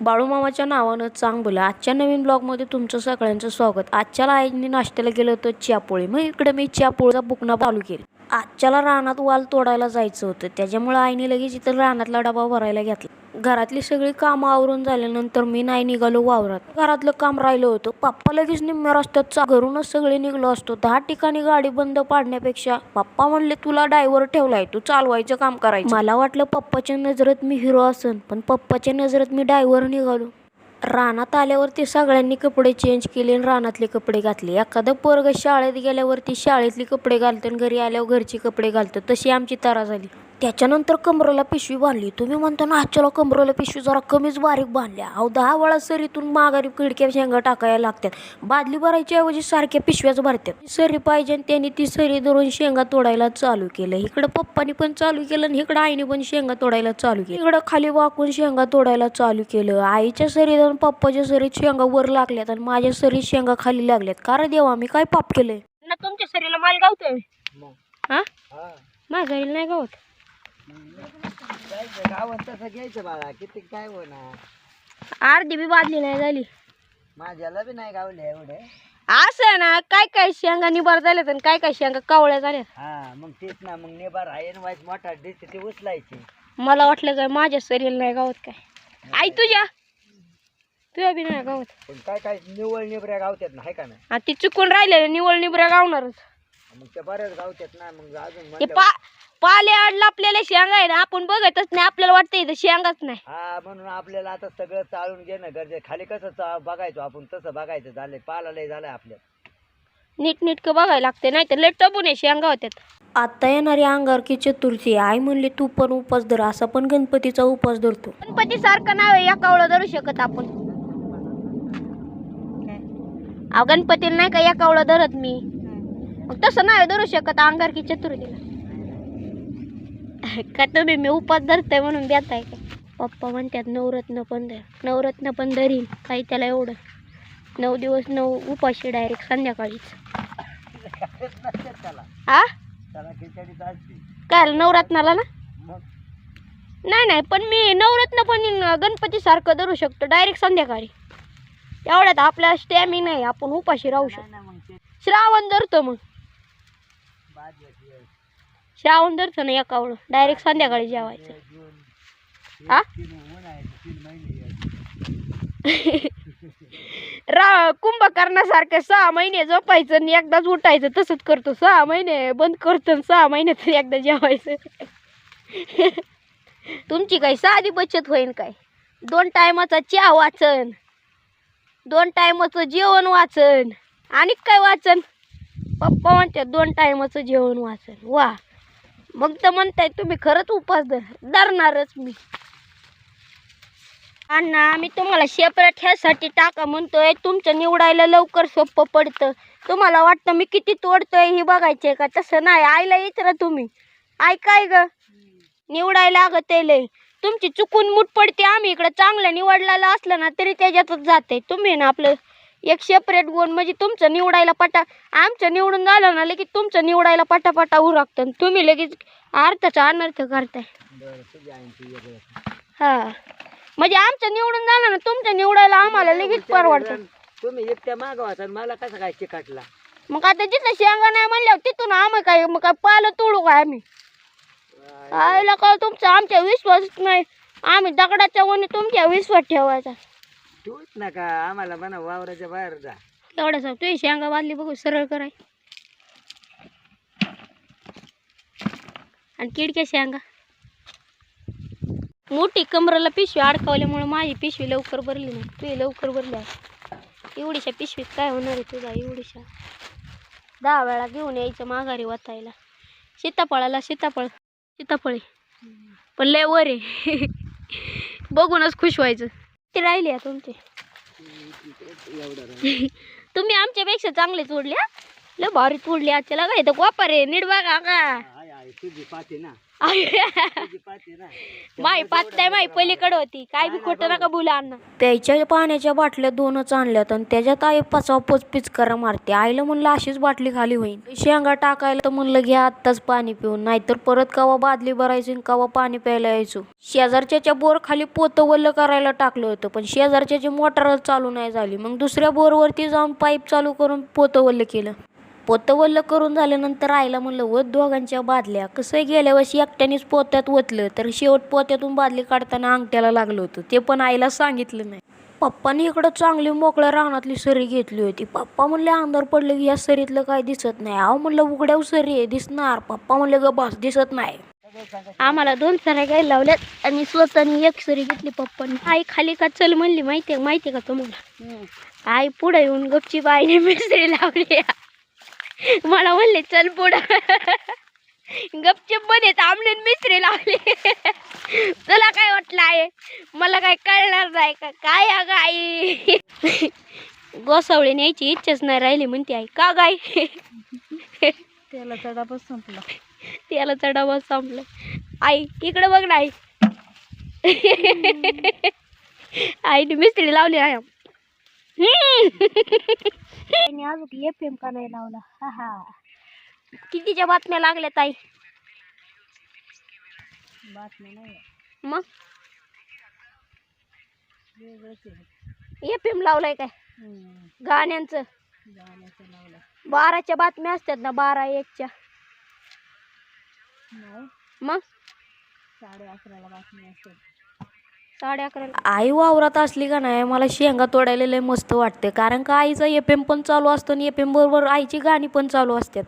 बाळूमामाच्या नावानं चांग बोला आजच्या नवीन ब्लॉगमध्ये तुमचं सगळ्यांचं स्वागत. आजच्या आईने नाश्त्याला गेलं होतं चियापोळी. मग इकडे मी चियापोळीचा बुकना चालू केला. आजच्याला रानात वाल तोडायला जायचं होतं. त्याच्यामुळं आईने लगेच इथं रानातला डबा भरायला घेतला. घरातली सगळी कामं आवरून झाल्यानंतर मी नाही निघालो वावरात. घरातलं काम राहिलं होतं. पप्पा लगेच निम्म्या रस्त्यात चा- घरूनच सगळे निघलो असतो. दहा ठिकाणी गाडी बंद पाडण्यापेक्षा पप्पा म्हणले तुला डायव्हर ठेवलाय. तू चालवायचं काम करायचं. मला वाटलं पप्पाच्या नजरेत मी हिरो असन पण पप्पाच्या नजरेत मी डायव्हर निघालो. रानात आल्यावरती सगळ्यांनी कपडे चेंज केले आणि रानातले कपडे घातले. एखादं पोरग शाळेत गेल्यावरती शाळेतली कपडे घालतं आणि घरी आल्यावर घरचे कपडे घालतं. तशी आमची तारा झाली. त्याच्यानंतर कमरेला पिशवी बांधली. तुम्ही म्हणता ना आजच्याला कमरेला पिशवी जरा कमीच बारीक बांधल्या. अहो दहा वेळा सरीतून माघारी खिडक्या शेंगा टाकायला लागतात बादली भरायच्या ऐवजी सारख्या पिशव्याच भरतात सरी पाहिजे आणि त्यांनी ती सरी धरून शेंगा तोडायला चालू केलं. इकडं पप्पानी पण चालू केलं आणि इकडं आईने पण शेंगा तोडायला चालू केलं. इकडं खाली वाकून शेंगा तोडायला चालू केलं. आईच्या सरी धरून पप्पाच्या सरीत शेंगा वर लागल्यात आणि माझ्या सरीत शेंगा खाली लागल्यात. कारण देवा मी काय पाप केलंय? ना तुमच्या सरीला माल गावतोय? हा? सरीला नाही गावत? गावात तसं घ्यायचं बाळा किती काय होणार? अर्धी बी बादली नाही झाली. माझ्याला बी नाही गावले एवढे. असं ना काय काय शेंगा निबार झाल्यात आणि काय काय शेंगा कावळ्या झाल्यात. हा मग तेच ना मग नेबार आहे मोठा दिसते ते उचलायची. मला वाटलं काय माझ्या सरीला नाही गावत काय. आई तुझ्या? तुझ्या बी नाही गावत. पण काय काय निवळ निबऱ्या गावत्यात ना हाय का नाही? आणि ती चुकून राहिलेलं निवळ निबऱ्या गावणारच. मग त्या बऱ्याच गावत्यात ना मग अजून हे पा आडला आपल्याला शेंगा आहे ना आपण बघतच नाही आपल्याला वाटतं इथं शेंगाच नाही. हा म्हणून आपल्याला आता सगळं चालून घेणं गरजे खाली कसं चा- बघायचो आपण तसं बघायचं झालंय. पाला लय झालंय आपल्या नीट नीटकं बघायला लागते नाही तर लय टपून आहे शेंगा होत्यात. आता येणारी अंगारकी चतुर्थी आई म्हणली तू पण उपास धर असा पण गणपतीचा उपास धरतो. गणपती सारखं नाही या कावळं धरू शकत आपण. अहो गणपतीला नाही का या कावळं धरत मी? मग तसं नाही धरू शकत अंगारकी चतुर्थीला का तुम्ही मी उपास धरताय म्हणून देताय का? पप्पा म्हणतात नवरत्न पण धर. नवरत्न पण धरीन काही त्याला एवढं. नऊ दिवस नऊ उपाशी डायरेक्ट संध्याकाळीच. त्याला काय नवरत्नाला ना? नाही नाही पण मी नवरत्न पण गणपती सारखं धरू शकतो डायरेक्ट संध्याकाळी. एवढ्यात आपल्याला स्टॅमिना आहे आपण उपाशी राहू शकतो. श्रावण धरतो मग. श्रावण धरतो ना एकावळं डायरेक्ट संध्याकाळी जेवायचं. जून रा कुंभकर्णासारखं सहा महिने झोपायचं आणि एकदाच उठायचं. तसंच करतो. सहा महिने बंद करतो आणि सहा महिन्यात एकदा जेवायचं. तुमची काही साधी बचत होईल काय? दोन टायमाचा चहा वाचन. दोन टायमाचं जेवण वाचन. आणि काय वाचन? पप्पा म्हणतात दोन टायमाचं जेवण वाचन. वा. मग तर म्हणताय तुम्ही खरंच उपास धर धरणारच मी. अण्णा आम्ही तुम्हाला सेपरेट ह्यासाठी टाका म्हणतोय. तुमचं निवडायला लवकर सोपं पडतं. तुम्हाला वाटतं मी किती तोडतोय हे बघायचंय का? तसं नाही. आईला विचारा तुम्ही. ऐकाय काय ग. निवडायला लागत लय. तुमची चुकून मूठ पडते. आम्ही इकडं चांगलं निवडलेलं असलं ना तरी त्याच्यातच जाते तुम्ही ना आपलं एक सेपरेट गुण म्हणजे तुमचं निवडायला पटा आमचं निवडून झालं ना लगेच तुमचं निवडायला पटापटा उरकतं आणि तुम्ही लगेच अर्थाचा अनर्थ करताय. हा. म्हणजे आमचं निवडून झालं ना तुमचं निवडायला आम्हाला लगेच परवडतं. तुम्ही एकट्या मला कसं काय चिकाटला? मग आता जिथं शेंगा नाही म्हणल्यावर तिथून आम्ही काय मग काय पालं तोडू काय आम्ही? आईला का तुमचा आमच्या विश्वास नाही. आम्ही दगडाच्या वणी तुमच्या विश्वास ठेवायचा. तूच नका आम्हाला म्हणा वावराच्या बाहेर जा. एवढ्या सांग तुझी शेंगा बांधली बघू सरळ कराय आणि किडक्या शेंगा. मोठी कमराला पिशवी अडकावल्यामुळे माझी पिशवी लवकर भरली नाही. तुझी लवकर भरली आहे. एवढीशा पिशवीत काय होणार आहे तुझा? एवढीशा. दहा वेळा घेऊन यायचं माघारी वाचायला सीताफळाला सीताफळ सीताफळे. पण लय वर आहे. बघूनच खुश व्हायचं. ते राहिले तुमचे. तुम्ही आमच्यापेक्षा चांगले तोडले हा? लय भारी तोडले आजच्याला काय तर वापर आहे नीट बघा का? तुझी पाठी ना तुझी पाती ना. माई माई पलीकडे होती. काय बी खोटं नका बोला अण्णा. प्यायच्या पाण्याच्या बाटल्या दोनच आणल्यात आणि त्याच्यात आई पाचवा पोच पिचकारा मारते. आईला म्हणलं अशीच बाटली खाली होईल शेंगा टाकायला तर म्हणलं घ्या आत्ताच पाणी पिऊन. नाहीतर परत कवा बादली भरायची आणि कवा पाणी प्यायला यायचो. शेजारच्याच्या बोर खाली पोतं वल्ल करायला टाकलं होतं पण शेजारच्याची मोटर चालू नाही झाली. मग दुसऱ्या बोरवरती जाऊन पाईप चालू करून पोतं वल्ल केलं. पोतं वल्ल करून झाल्यानंतर आईला म्हणलं वत दोघांच्या बादल्या. कसं गेल्या वर्षी एकट्यानेच पोत्यात ओतलं तर शेवट पोत्यातून बादली काढताना अंगठ्याला लागलं होतं. ते पण आईला सांगितलं नाही. पप्पानी इकडं चांगली मोकळ्या रानातली सरी घेतली होती. पप्पा म्हणले अंधार पडलं की या सरीतलं काय दिसत नाही. अहो म्हणलं उघड्याव सरी आहे दिसणार. पप्पा म्हणले ग बस दिसत नाही. आम्हाला दोन सऱ्या गाय लावल्यात आणि स्वतःनी एक सरी घेतली पप्पानी. आई खाली का चल म्हणली माहितीये माहितीये का तुम्हाला? आई पुढे येऊन गपची बाईने मिसरी लावली मला म्हणले चल पुढं. गपचूपमध्ये थांबून मिसरी लावली. तुला काय वाटलं आहे? मला काय कळणार नाही का? काय अगं आई? गोसावळी न्यायची इच्छाच नाही राहिली म्हणते आई. का गाय त्याला चढापच संपला. त्याला चढावा संपलं. आई इकडे बघ ना आई. आईने मिस्त्री लावली आहे. अजून एफ़ एम का नाही लावला. हा हा. कितीच्या बातम्या लागल्या ताई? बातम्या नाही मग? एफ़ एम लावलाय काय? हम्म. गाण्यांचं. बाराच्या बातम्या असतात ना बारा एकच्या. नाही. मग? साडे अकराला बातमी असतात. साडे अकराला आई वावरात असली का नाही मला शेंगा तोडायला लय मस्त वाटते. कारण का आईचा एफ एम पण चालू असतो आणि एफ एम बरोबर आईची गाणी पण चालू असतात.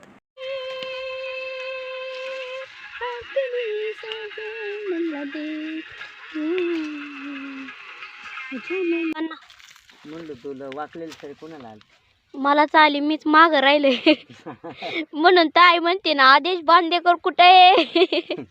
म्हणलं तुला वाकलेलं तरी कोणाला आलं? मला चाली मीच माग राहिले. म्हणून ताई म्हणते ना आदेश बांदेकर कुठे आहे?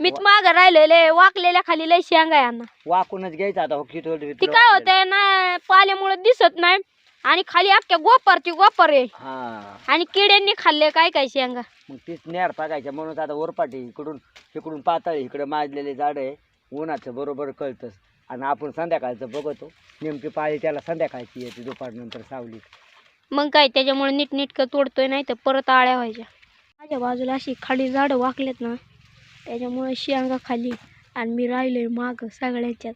मीच माग राहिलेले वाकलेल्या खाली लय शेंगा आहे यांना. वाकूनच घ्यायचं आता हो ती काय. होतंय ना पाल्यामुळे दिसत नाही आणि खाली अख्ख्या गोपारची गोपार आहे. हा. आणि किड्यांनी खाल्ले काय काय शेंगा? मग तीच नेर टाकायच्या म्हणून आता वरपाटी इकडून इकडून पातळ इकडे माजलेले झाड आहे. उन्हाचं बरोबर कळतंच. आणि आपण संध्याकाळचं बघतो नेमकी पाळी त्याला संध्याकाळची येते दुपारनंतर सावली मग काय त्याच्यामुळे नीट नीटकं तोडतोय नाही तर परत आळ्या व्हायच्या. माझ्या बाजूला अशी खाली झाडं वाकलेत ना त्याच्यामुळे शेंगा खाली आणि मी राहिलोय माग सगळ्यांच्यात.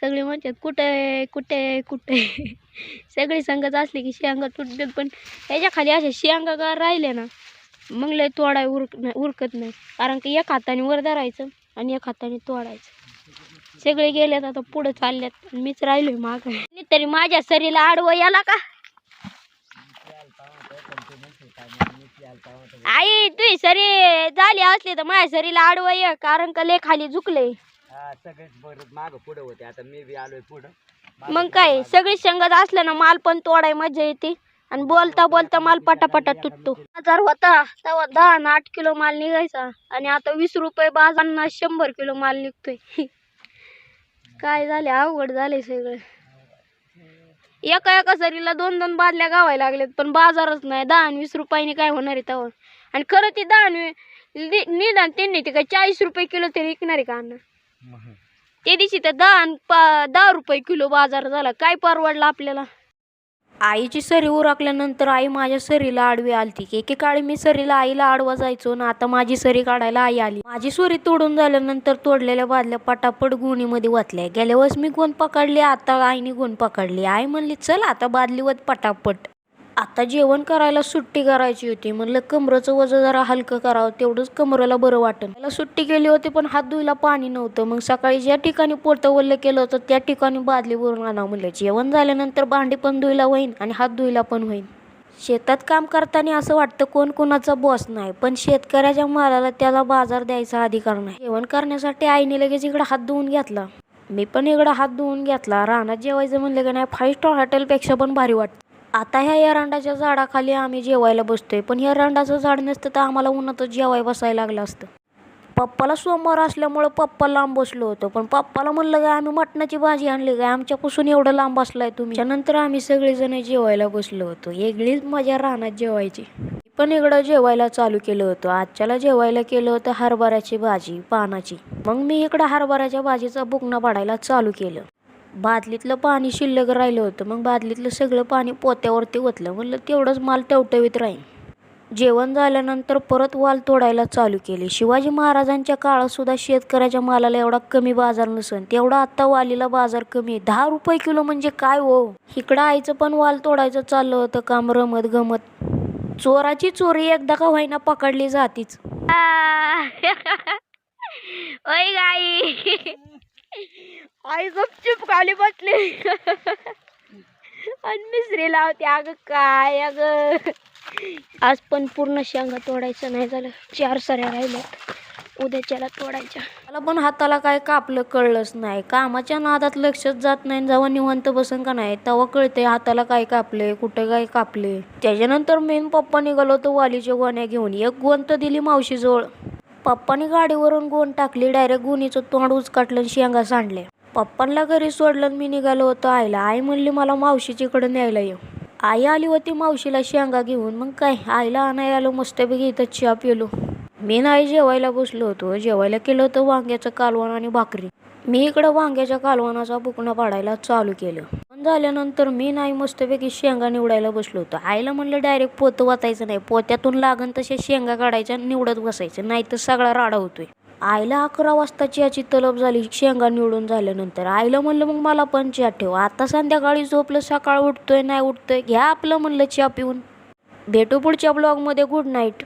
सगळे म्हणतात कुठे आहे, कुठे आहे, कुठे आहे? सगळी संगत असली की शेंगा तुटतात पण त्याच्याखाली अशा शेंगा का राहिले ना? मग लय तोडाय उरक नाही उरकत नाही. कारण की एक हाताने वर धरायचं आणि एक हाताने तोडायचं. सगळे गेलेत आता पुढं चालल्यात. आणि मीच राहिलोय माग. तरी माझ्या सरीला आडवं याला का? आई तुझी सरी झाली असली तर माझ्या सरीला आडवं ये कारण का लय खाली झुकले हा सगळेच बरं मागं पुढं होते. आता मी बी आलोय पुढं. मग काय सगळी संगत असलं ना माल पण तोडाय मजा येते. आणि बोलता बोलता माल पटापटा तुटतो. हजार होता तेव्हा दहा ना आठ किलो माल निघायचा. आणि आता वीस रुपये बाजारांना शंभर किलो माल निघतोय. काय झाले अवघड झाले सगळं. एका एका सरीला दोन दोन बादल्या गावायला लागल्यात पण बाजारच नाही. दहा आणि वीस रुपयाने काय होणार आहे तेव्हा आणि खरं ते दहा निदान त्यांनी ते काय चाळीस रुपये किलो तरी विकणार आहे का अण्णा? त्या दिवशी तर दहा आणि पा दहा रुपये किलो बाजार झाला. काय परवडलं आपल्याला? आईची सरी उरकल्यानंतर आई माझ्या सरीला आडवी आलती. एकेकाळी मी सरीला आईला आडवा जायचो ना आता माझी सरी काढायला आई आली. माझी सुरी तोडून झाल्यानंतर तोडलेल्या बादल्या पटापट गुणीमध्ये वाचल्या गेल्या वेळेस मी गुण पकडली आता आईने गुण पकडली. आई म्हणली चल आता बादलीवत पटापट. आता जेवण करायला सुट्टी करायची होती. म्हणलं कमरचं वजन जरा हलकं करावं तेवढंच कमरेला बरं वाटलं त्याला सुट्टी केली होती पण हात धुयला पाणी नव्हतं. मग सकाळी ज्या ठिकाणी पोतं वल्लं केलं होतं त्या ठिकाणी बादली भरून आणावं म्हणलं. जेवण झाल्यानंतर भांडी पण धुयला होईन आणि हात धुयला पण होईन. शेतात काम करताना असं वाटतं कोण कोणाचा बॉस नाही पण शेतकऱ्याच्या मालाला त्याला बाजार द्यायचा अधिकार नाही. जेवण करण्यासाठी आईने लगेच इकडं हात धुवून घेतला. मी पण इकडं हात धुवून घेतला. रानात जेवायचं म्हणलं की नाही फाईव्ह स्टार हॉटेलपेक्षा पण भारी वाटतं. आता ह्या एरंडाच्या झाडाखाली आम्ही जेवायला बसतोय. पण ह्या एरंडाचं झाड नसतं तर आम्हाला उन्हातच जेवाय बसायला लागलं असतं. पप्पाला सोमवार असल्यामुळं पप्पा लांब बसलो होतो. पण पप्पाला म्हणलं काय आम्ही मटणाची भाजी आणली काय आमच्यापासून एवढं लांब बसलाय तुम्ही. त्यानंतर आम्ही सगळेजण जेवायला बसलो होतो. वेगळीच मजा रानात जेवायची. पण इकडं जेवायला चालू केलं होतं. आजच्याला जेवायला केलं होतं हरभऱ्याची भाजी पानाची. मग मी इकडं हरभऱ्याच्या भाजीचा बुकणं पाडायला चालू केलं. बादलीतलं पाणी शिल्लक राहिलं होतं. मग बादलीतलं सगळं पाणी पोत्यावरती ओतलं. म्हणलं तेवढंच माल टवटवीत राहील जेवण झाल्यानंतर परत वाल तोडायला चालू केले. शिवाजी महाराजांच्या काळात सुद्धा शेतकऱ्याच्या मालाला एवढा कमी बाजार नसन तेवढा आत्ता वालीला बाजार कमी आहे. दहा रुपये किलो म्हणजे काय हो? इकडं आईचं पण वाल तोडायचं चाललं होतं काम रमत गमत. चोराची चोरी एकदा का व्हायना पकडली जातीच. ओय गाई. आई गपचूप खाली बसले. आणि मिसरी लावते अगं काय अगं. आज पण पूर्ण शेंगा तोडायचं नाही झालं. चार साऱ्या राहिल्यात. उद्याच्याला तोडायच्या. मला पण हाताला काय कापलं कळलंच नाही. कामाच्या नादात लक्षच जात नाही जेव्हा निवांत बसन का नाही तेव्हा कळते हाताला काय कापले कुठे काय कापले त्याच्यानंतर मेन पप्पा निघालो तो वालीच्या गोण्या घेऊन. एक गोंत दिली मावशीजवळ. पप्पानी गाडीवरून गोण टाकली डायरेक्ट गुणीचं तोंड उचकाटलं आणि शेंगा सांडले पप्पांना घरी सोडलं आणि मी निघालो होतो आईला. आई म्हणली मला मावशीच्याकडे न्यायला येऊ. आई आली होती मावशीला शेंगा घेऊन. मग काय? आईला नाही आलो मस्तपैकी इथं चहा पिलो. मी नाही जेवायला बसलो होतो. जेवायला केलं होतं वांग्याचं कालवण आणि भाकरी. मी इकडं वांग्याच्या कालवणाचा बुकणं पाडायला चालू केलं. पण झाल्यानंतर मी नाही मस्तपैकी शेंगा निवडायला बसलो होतो. आईला म्हणलं डायरेक्ट पोतं वाचायचं नाही. पोत्यातून लागन तसे शेंगा काढायच्या निवडत बसायचं. नाही तर सगळा राडा होतोय. आईला अकरा वाजताची याची तलब झाली शेंगा निवडून झाल्यानंतर. आईला म्हणलं मग मला पण चहा ठेव. आता संध्याकाळी झोपलं सकाळ उठतोय नाही उठतोय. घ्या आपलं म्हणलं चहा पिऊन. भेटू पुढच्या ब्लॉगमध्ये. Good night.